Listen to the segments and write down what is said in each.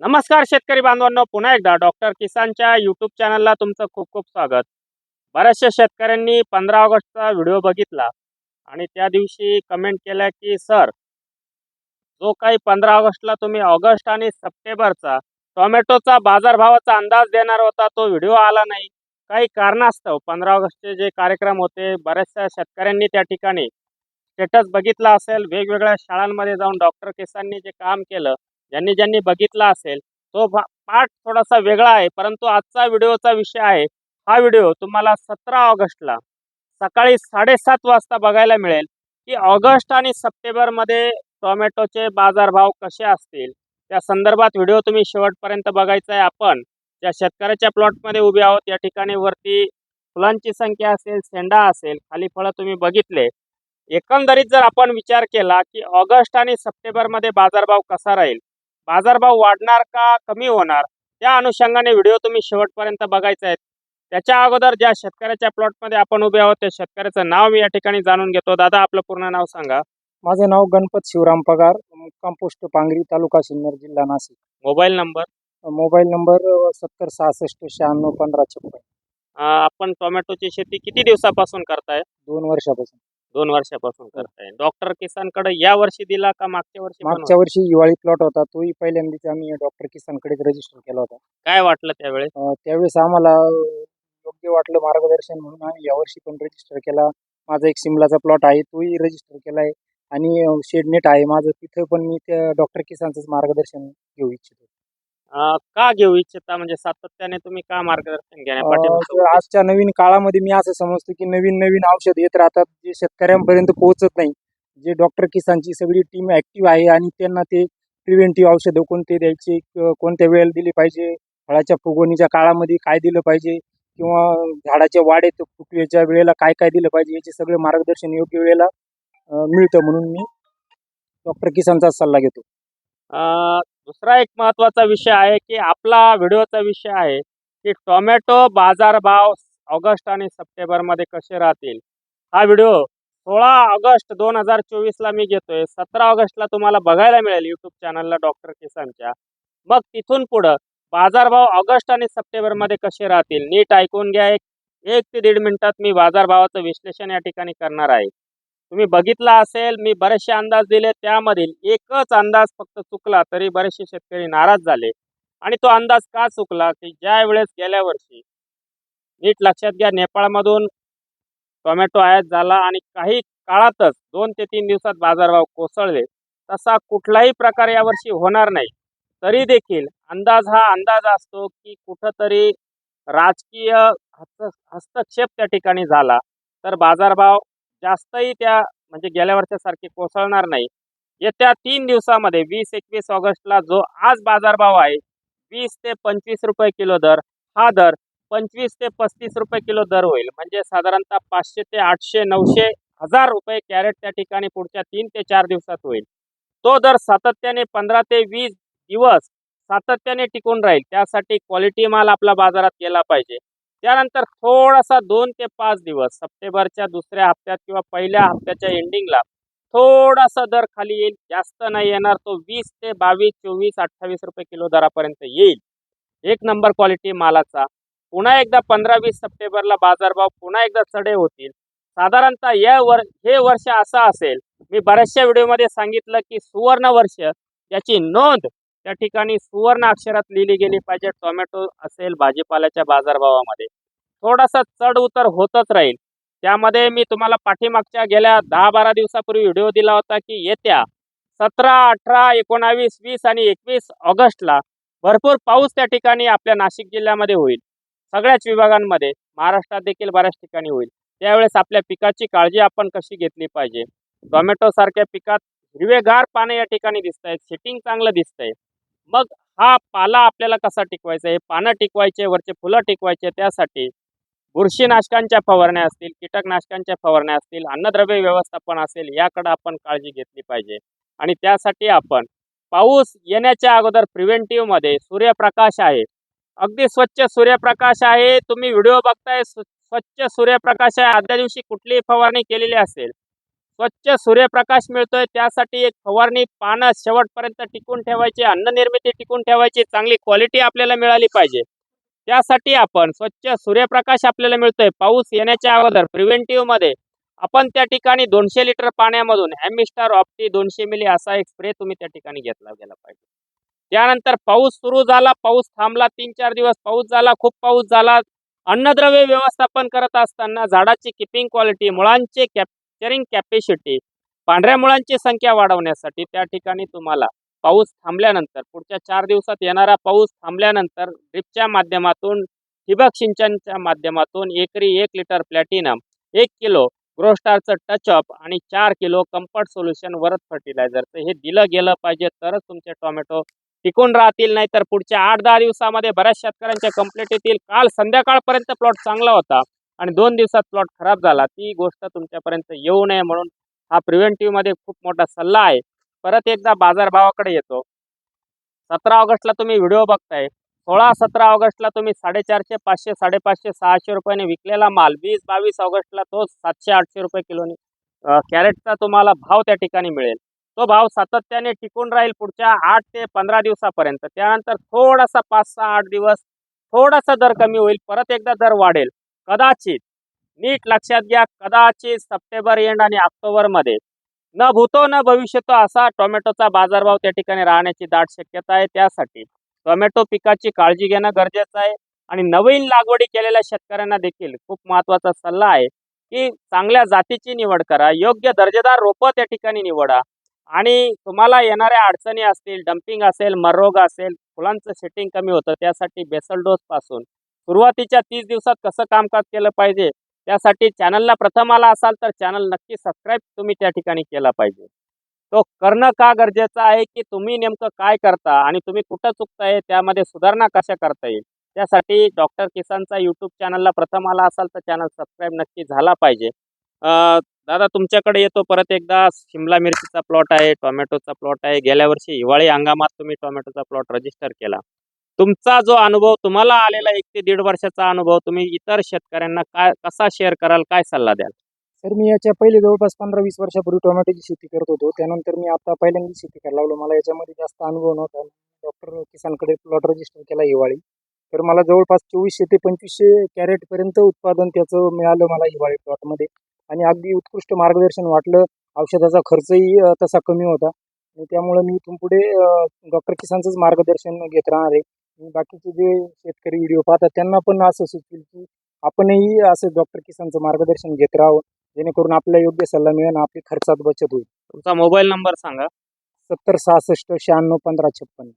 नमस्कार शेतकरी बांधवांनो पुन्हा एकदा डॉक्टर किसानच्या यूट्यूब चॅनलला तुमचं खूप खूप स्वागत. बऱ्याचशा शेतकऱ्यांनी पंधरा ऑगस्टचा व्हिडिओ बघितला आणि त्या दिवशी कमेंट केल्या की सर जो काही पंधरा ऑगस्टला तुम्ही ऑगस्ट आणि सप्टेंबरचा टोमॅटोचा बाजारभावाचा अंदाज देणार होता तो व्हिडिओ आला नाही. काही कारणास्तव पंधरा ऑगस्टचे जे कार्यक्रम होते बऱ्याचशा शेतकऱ्यांनी त्या ठिकाणी स्टेटस बघितला असेल. वेगवेगळ्या शाळांमध्ये जाऊन डॉक्टर किसाननी जे काम केलं ज्यांनी ज्यांनी बघितला असेल तो पाठ थोडासा वेगळा आहे परंतु आजचा व्हिडिओचा विषय आहे. हा व्हिडिओ तुम्हाला सतरा ऑगस्टला सकाळी साडेसात वाजता बघायला मिळेल की ऑगस्ट आणि सप्टेंबरमध्ये टोमॅटोचे बाजारभाव कसे असतील. त्या संदर्भात व्हिडिओ तुम्ही शेवटपर्यंत बघायचा आहे. आपण ज्या शेतकऱ्याच्या प्लॉटमध्ये उभे आहोत या ठिकाणी वरती फुलांची संख्या असेल शेंडा असेल खाली फळं तुम्ही बघितले. एकंदरीत जर आपण विचार केला की ऑगस्ट आणि सप्टेंबरमध्ये बाजारभाव कसा राहील बाजारभाव वाढणार का कमी होणार? त्या अनुषंगाने व्हिडिओ तुम्ही शेवटपर्यंत बघायचा आहे त्याच्या अगोदर ज्या शेतकऱ्याच्या प्लॉटमध्ये आपण उभे आहोत त्या शेतकऱ्याचं नाव मी या ठिकाणी जाणून घेतो. दादा आपलं पूर्ण नाव सांगा. माझं नाव गणपत शिवराम पगार कंपोस्ट पांगरी तालुका सिन्नर जिल्हा Nashik. Mobile number? Mobile number सत्तर सहासष्ट शहाण्णव पंधरा छप्पन. आपण टोमॅटोची शेती किती दिवसापासून करताय? दोन वर्षापासून. दोन वर्षापासून करताय. डॉक्टर किसानकडे या वर्षी दिला का मागच्या वर्षी पण मागच्या वर्षी हिवाळी प्लॉट होता. तोही पहिल्यांदाच आम्ही डॉक्टर किसानकडेच रजिस्टर केला होता. होता? काय वाटलं त्यावेळेस? अं, त्यावेळेस आम्हाला योग्य वाटलं मार्गदर्शन म्हणून आम्ही यावर्षी पण रजिस्टर केला. माझा एक सिमलाचा प्लॉट आहे तोही रजिस्टर केला आहे. आणि शेडनेट आहे. माझं तिथं पण मी त्या डॉक्टर किसानचंच मार्गदर्शन घेऊ इच्छितो. अं, का घेऊ इच्छिता? म्हणजे सातत्याने तुम्ही का मार्गदर्शन घेण्या अं, पाठीमागं तर आजच्या नवीन काळामध्ये मी असं समजतो की नवीन नवीन औषध येत राहतात जे शेतकऱ्यांपर्यंत पोहोचत नाही. जे डॉक्टर किसानची सगळी टीम ऍक्टिव्ह आहे आणि त्यांना ते प्रिव्हेंटिव्ह औषधं कोणते द्यायचे क- कोणत्या वेळेला दिली पाहिजे फळाच्या फुगवणीच्या काळामध्ये काय दिलं पाहिजे किंवा झाडाच्या वाढेत फुटवेच्या वेळेला काय काय दिलं पाहिजे याचे सगळे मार्गदर्शन योग्य वेळेला अं, मिळतं म्हणून मी डॉक्टर किसानचा सल्ला घेतो. अं, दुसरा एक महत्त्वाचा विषय आहे की आपला व्हिडिओचा विषय आहे की टोमॅटो बाजारभाव ऑगस्ट आणि सप्टेंबरमध्ये कसे राहतील. हा व्हिडिओ सोळा ऑगस्ट दोन हजार चोवीसला मी घेतोय. सतरा ऑगस्टला तुम्हाला बघायला मिळेल यूट्यूब चॅनलला डॉक्टर किसानच्या. मग तिथून पुढं बाजारभाव ऑगस्ट आणि सप्टेंबरमध्ये कसे राहतील नीट ऐकून घ्या. एक एक ते दीड मिनिटात मी बाजारभावाचं विश्लेषण या ठिकाणी करणार आहे. तुम्ही बघितला असेल मी बरेचसे अंदाज दिले. त्यामधील एकच अंदाज फक्त चुकला तरी बरेचसे शेतकरी नाराज झाले. आणि तो अंदाज का चुकला? की ज्या वेळेस गेल्या वर्षी नीट लक्षात घ्या नेपाळमधून टोमॅटो आयात झाला आणि काही काळातच दोन ते तीन दिवसात बाजारभाव कोसळले तसा कुठलाही प्रकार यावर्षी होणार नाही. तरी देखील अंदाज हा अंदाज असतो की कुठंतरी राजकीय हस्त हस्तक्षेप त्या ठिकाणी झाला. तर बाजारभाव जास्तही त्या म्हणजे गेल्या वर्षासारखे कोसळणार नाही. येत्या तीन दिवसामध्ये वीस एकवीस ऑगस्टला जो आज बाजारभाव आहे वीस ते पंचवीस रुपये किलो दर हा दर पंचवीस ते पस्तीस रुपये किलो दर होईल. म्हणजे साधारणतः पाचशे ते आठशे नऊशे हजार रुपये कॅरेट त्या ठिकाणी पुढच्या तीन ते चार दिवसात होईल. तो दर सातत्याने पंधरा ते वीस दिवस सातत्याने टिकून राहील. त्यासाठी क्वालिटी माल आपला बाजारात गेला पाहिजे. त्यानंतर थोडासा दोन ते पाच दिवस सप्टेंबरच्या दुसऱ्या हप्त्यात किंवा पहिल्या हप्त्याच्या एंडिंगला थोडासा दर खाली येईल. जास्त नाही येणार तो वीस ते बावीस चोवीस अठ्ठावीस रुपये किलो दरापर्यंत येईल. एक नंबर क्वालिटी मालाचा. पुन्हा एकदा पंधरा वीस सप्टेंबरला बाजारभाव पुन्हा एकदा चढे होतील. साधारणतः या वर हे वर्ष असं असेल. मी बऱ्याचशा व्हिडिओमध्ये सांगितलं की सुवर्ण वर्ष याची नोंद त्या ठिकाणी सुवर्ण अक्षरात लिहिली गेली पाहिजे. टोमॅटो असेल भाजीपाल्याच्या बाजारभावामध्ये. थोडासा चढ उतर होतच राहील. त्यामध्ये मी तुम्हाला पाठीमागच्या गेल्या दहा बारा दिवसापूर्वी व्हिडिओ दिला होता की येत्या सतरा अठरा एकोणावीस वीस आणि एकवीस ऑगस्टला भरपूर पाऊस त्या ठिकाणी आपल्या नाशिक जिल्ह्यामध्ये होईल. सगळ्याच विभागांमध्ये. महाराष्ट्रात देखील बऱ्याच ठिकाणी होईल. त्यावेळेस आपल्या पिकाची काळजी आपण कशी घेतली पाहिजे? टोमॅटो सारख्या पिकात हिरवेगार पाने या ठिकाणी दिसत आहेत सेटिंग चांगलं दिसतंय. मग हा पाला आपल्याला कसा टिकवायचा? हे पानं टिकवायचे वरचे फुलं टिकवायचे त्यासाठी बुरशीनाशकांच्या फवारण्या असतील कीटकनाशकांच्या फवारण्या असतील अन्नद्रव्य व्यवस्थापन असेल याकडे आपण काळजी घेतली पाहिजे. आणि त्यासाठी आपण पाऊस येण्याच्या अगोदर प्रिव्हेंटिव्हमध्ये सूर्यप्रकाश आहे. अगदी स्वच्छ सूर्यप्रकाश आहे. तुम्ही व्हिडिओ बघताय स्वच्छ सूर्यप्रकाश आहे. आदल्या दिवशी कुठलीही फवारणी केलेली असेल स्वच्छ सूर्यप्रकाश मिळतोय. त्यासाठी एक फवारणी पानं शेवटपर्यंत टिकून ठेवायची अन्न निर्मिती टिकून ठेवायची चांगली क्वालिटी आपल्याला मिळाली पाहिजे. त्यासाठी आपण स्वच्छ सूर्यप्रकाश आपल्याला मिळतोय. पाऊस येण्याच्या अगोदर प्रिव्हेंटिव्हमध्ये आपण त्या ठिकाणी दोनशे लिटर पाण्यामधून हॅमिस्टार ऑप्टी दोनशे मिली असा एक स्प्रे तुम्ही त्या ठिकाणी घेतला गेला पाहिजे. त्यानंतर पाऊस सुरू झाला पाऊस थांबला तीन चार दिवस. पाऊस झाला खूप पाऊस झाला. अन्नद्रव्य व्यवस्थापन करत असताना झाडाची किपिंग क्वालिटी मुळांचे कॅप कॅप्चरिंग कॅपॅसिटी पांढऱ्या मुळांची संख्या वाढवण्यासाठी त्या ठिकाणी तुम्हाला पाऊस थांबल्यानंतर पुढच्या चार दिवसात येणारा पाऊस थांबल्यानंतर ड्रिपच्या माध्यमातून ठिबक सिंचनच्या माध्यमातून एकरी एक लिटर प्लॅटिनम एक किलो ग्रोस्टारचं टचअप आणि चार किलो कम्फर्ट सोल्युशन वरद फर्टिलायझरचं हे दिलं गेलं पाहिजे तरच तुमचे टोमॅटो टिकून राहतील नाही तर पुढच्या आठ दहा दिवसामध्ये बऱ्याच शेतकऱ्यांच्या कंप्लीट येतील. काल संध्याकाळपर्यंत प्लॉट चांगला होता. आणि दोन दिवसात प्लॉट खराब झाला. ती गोष्ट तुमच्यापर्यंत येऊ नये म्हणून हा प्रिव्हेंटिव्हमध्ये खूप मोठा सल्ला आहे. परत एकदा बाजारभावाकडे येतो. सतरा ऑगस्टला तुम्ही व्हिडिओ बघताय. सोळा सतरा ऑगस्टला तुम्ही साडेचारशे पाचशे साडेपाचशे सहाशे रुपयाने विकलेला माल. वीस बावीस ऑगस्टला तो सातशे आठशे रुपये किलोनी कॅरेटचा तुम्हाला भाव त्या ठिकाणी मिळेल. तो भाव सातत्याने टिकून राहील पुढच्या आठ ते पंधरा दिवसापर्यंत. त्यानंतर थोडासा पाच सहा आठ दिवस थोडासा दर कमी होईल. परत एकदा दर वाढेल. कदाचित नीट लक्षात घ्या कदाचित सप्टेंबर एंड आणि ऑक्टोबरमध्ये न भूतो न भविष्यतो असा टोमॅटोचा बाजारभाव त्या ठिकाणी राहण्याची दाट शक्यता आहे. त्यासाठी टोमॅटो पिकाची काळजी घेणं गरजेचं आहे आणि नवीन लागवडी केलेल्या शेतकऱ्यांना देखील खूप महत्त्वाचा सल्ला आहे की चांगल्या जातीची निवड करा योग्य दर्जेदार रोपं त्या ठिकाणी निवडा आणि तुम्हाला येणाऱ्या अडचणी असतील डम्पिंग असेल मररोग असेल फुलांचं सेटिंग कमी होतं त्यासाठी बेसल डोस पासून सुरुवातीच्या तीस दिवसात कसं कामकाज केलं पाहिजे त्यासाठी चॅनलला प्रथम आला असाल तर चॅनल नक्की सबस्क्राईब तुम्ही त्या ठिकाणी केला पाहिजे. तो करणं का गरजेचं आहे की तुम्ही नेमकं काय करता आणि तुम्ही कुठं चुकताय त्यामध्ये सुधारणा कशा करता येईल त्यासाठी डॉक्टर किसानचा यूट्यूब चॅनलला प्रथम आला असाल तर चॅनल सबस्क्राईब नक्की झाला पाहिजे. दादा तुमच्याकडे येतो परत एकदा शिमला मिरचीचा प्लॉट आहे टोमॅटोचा प्लॉट आहे गेल्या वर्षी हिवाळी हंगामात तुम्ही टोमॅटोचा प्लॉट रजिस्टर केला. तुमचा जो अनुभव तुम्हाला आलेला एक ते दीड वर्षाचा अनुभव तुम्ही इतर शेतकऱ्यांना काय कसा शेअर कराल काय सल्ला द्याल? सर मी याच्या पहिले जवळपास पंधरा वीस वर्षापूर्वी टोमॅटोची शेती करत होतो. त्यानंतर मी आता पहिल्यांदा शेती करायला लागलो. मला याच्यामध्ये जास्त अनुभव नव्हता. डॉक्टर किसानकडे प्लॉट रजिस्टर केला हिवाळी. तर मला जवळपास चोवीसशे ते पंचवीसशे कॅरेटपर्यंत उत्पादन त्याचं मिळालं मला हिवाळी प्लॉटमध्ये आणि अगदी उत्कृष्ट मार्गदर्शन वाटलं. औषधाचा खर्चही तसा कमी होता. आणि त्यामुळं मी इथून पुढे डॉक्टर किसानचंच मार्गदर्शन घेत राहणार आहे. बाकीचे जे शेतकरी व्हिडिओ पाहतात त्यांना पण असं सुचेल की आपणही असं डॉक्टर किसानचं मार्गदर्शन घेत राहावं जेणेकरून आपल्याला योग्य सल्ला मिळेल आणि आपली खर्चात बचत होईल. तुमचा मोबाईल नंबर सांगा. सत्तर सहासष्ट शहाण्णव पंधरा छप्पन्न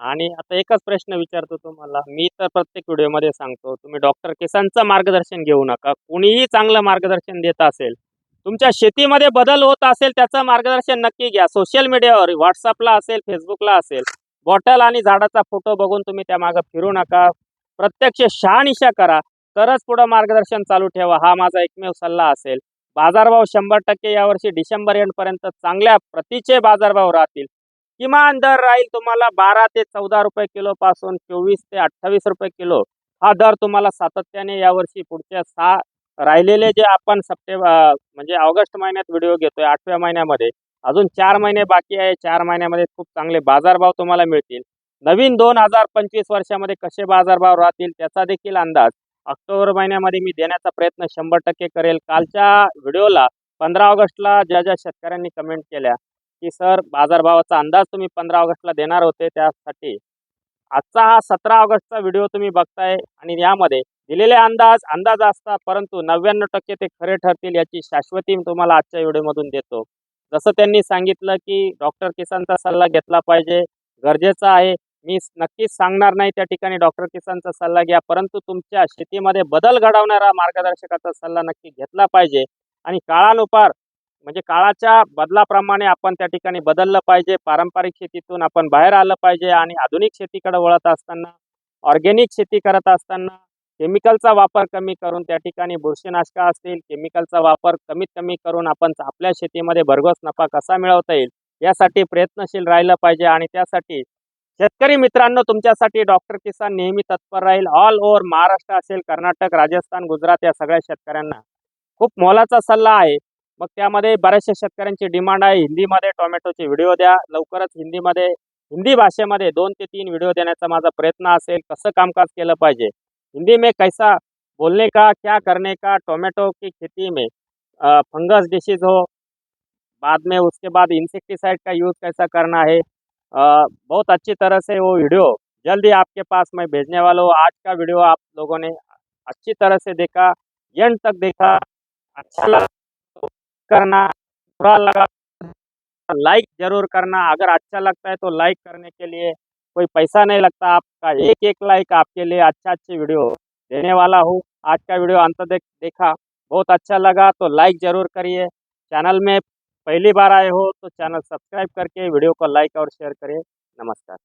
आणि आता एकच प्रश्न विचारतो तुम्हाला. मी तर प्रत्येक व्हिडिओमध्ये सांगतो तुम्ही डॉक्टर किसानचं मार्गदर्शन घेऊ नका. कोणीही चांगलं मार्गदर्शन देत असेल तुमच्या शेतीमध्ये बदल होत असेल त्याचं मार्गदर्शन नक्की घ्या. सोशल मीडियावर व्हॉट्सअपला असेल फेसबुकला असेल. बॉटल आणि झाडाचा फोटो बघून तुम्ही त्या मागं फिरू नका. प्रत्यक्ष शहानिशा करा. तरच पुढं मार्गदर्शन चालू ठेवा. हा माझा एकमेव सल्ला असेल. बाजारभाव शंभर टक्के यावर्षी डिसेंबर एंडपर्यंत चांगल्या प्रतीचे बाजारभाव राहतील. किमान दर राहील तुम्हाला बारा ते चौदा रुपये किलो पासून चोवीस ते अठ्ठावीस रुपये किलो. हा दर तुम्हाला सातत्याने यावर्षी पुढच्या सहा राहिलेले जे आपण सप्टेंबर म्हणजे ऑगस्ट महिन्यात व्हिडिओ घेतोय आठव्या महिन्यामध्ये अजून चार महिने बाकी आहे. चार महिन्यामध्ये खूप चांगले बाजारभाव तुम्हाला मिळतील. नवीन दोन हजार पंचवीस वर्षामध्ये कसे बाजारभाव राहतील त्याचा देखील अंदाज ऑक्टोबर महिन्यामध्ये मी देण्याचा प्रयत्न शंभर टक्के करेल. कालच्या व्हिडिओला पंधरा ऑगस्टला ज्या ज्या शेतकऱ्यांनी कमेंट केल्या की सर बाजारभावाचा अंदाज तुम्ही पंधरा ऑगस्टला देणार होते त्यासाठी आजचा हा सतरा ऑगस्टचा व्हिडिओ तुम्ही बघताय आणि यामध्ये दिलेले अंदाज अंदाज असतात परंतु नव्याण्णव टक्के ते खरे ठरतील याची शाश्वती मी तुम्हाला आजच्या व्हिडिओमधून देतो. जसं त्यांनी सांगितलं की डॉक्टर किसानचा सल्ला घेतला पाहिजे गरजेचं आहे. मी नक्कीच सांगणार नाही त्या ठिकाणी डॉक्टर किसानचा सल्ला घ्या परंतु तुमच्या शेतीमध्ये बदल घडवणारा मार्गदर्शकाचा सल्ला नक्की घेतला पाहिजे. आणि काळानुसार म्हणजे काळाच्या बदलाप्रमाणे आपण त्या ठिकाणी बदललं पाहिजे. पारंपरिक शेतीतून आपण बाहेर आलं पाहिजे आणि आधुनिक शेतीकडे वळत असताना ऑर्गेनिक शेती करत असताना केमिकलचा वापर कमी करून त्या ठिकाणी बुरशीनाशका असतील केमिकलचा वापर कमीत कमी करून आपण आपल्या शेतीमध्ये भरघोस नफा कसा मिळवता येईल यासाठी प्रयत्नशील राहिलं पाहिजे आणि त्यासाठी शेतकरी मित्रांनो तुमच्यासाठी डॉक्टर किसान नेहमी तत्पर राहील. ऑल ओव्हर महाराष्ट्र असेल कर्नाटक राजस्थान गुजरात या सगळ्या शेतकऱ्यांना. खूप मोलाचा सल्ला आहे. मग त्यामध्ये बऱ्याचशा शेतकऱ्यांची डिमांड आहे. हिंदीमध्ये टोमॅटोचे व्हिडिओ द्या. लवकरच हिंदीमध्ये हिंदी भाषेमध्ये दोन ते तीन व्हिडिओ देण्याचा माझा प्रयत्न असेल. कसं कामकाज केलं पाहिजे? हिंदी में कैसा बोलने का क्या करने का टोमेटो की खेती में फंगस डिसीज हो बाद में उसके बाद इंसेक्टिसाइड का यूज़ कैसा करना है अ, बहुत अच्छी तरह से वो वीडियो जल्दी आपके पास मैं भेजने वाला हूँ। आज का वीडियो आप लोगों ने अच्छी तरह से देखा एंड तक देखा अच्छा लगा तो करना बुरा लगा लाइक ज़रूर करना अगर अच्छा लगता है तो लाइक करने के लिए कोई पैसा नहीं लगता आपका। एक एक लाइक आपके लिए अच्छा अच्छे वीडियो देने वाला हूँ। आज का वीडियो अंत देख, देखा। बहुत अच्छा लगा तो लाइक ज़रूर करिए। चैनल में पहली बार आए हो तो चैनल सब्सक्राइब करके वीडियो को लाइक और शेयर करिए। नमस्कार।